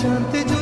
জানতে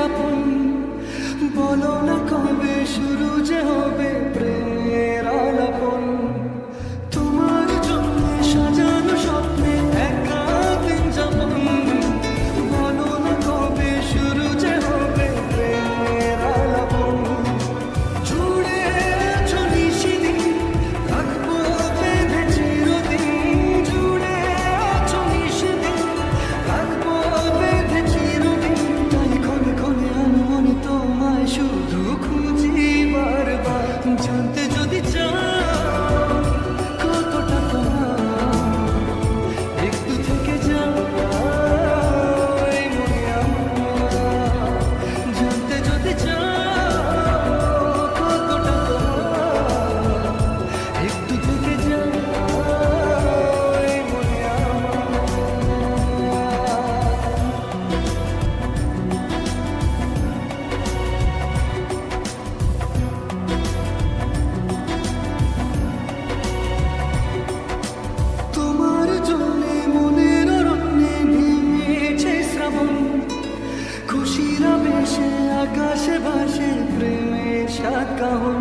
যাপন বলো না কবে শুরু যে হবে। আকাশে ভাসে প্রেমে শাকাহন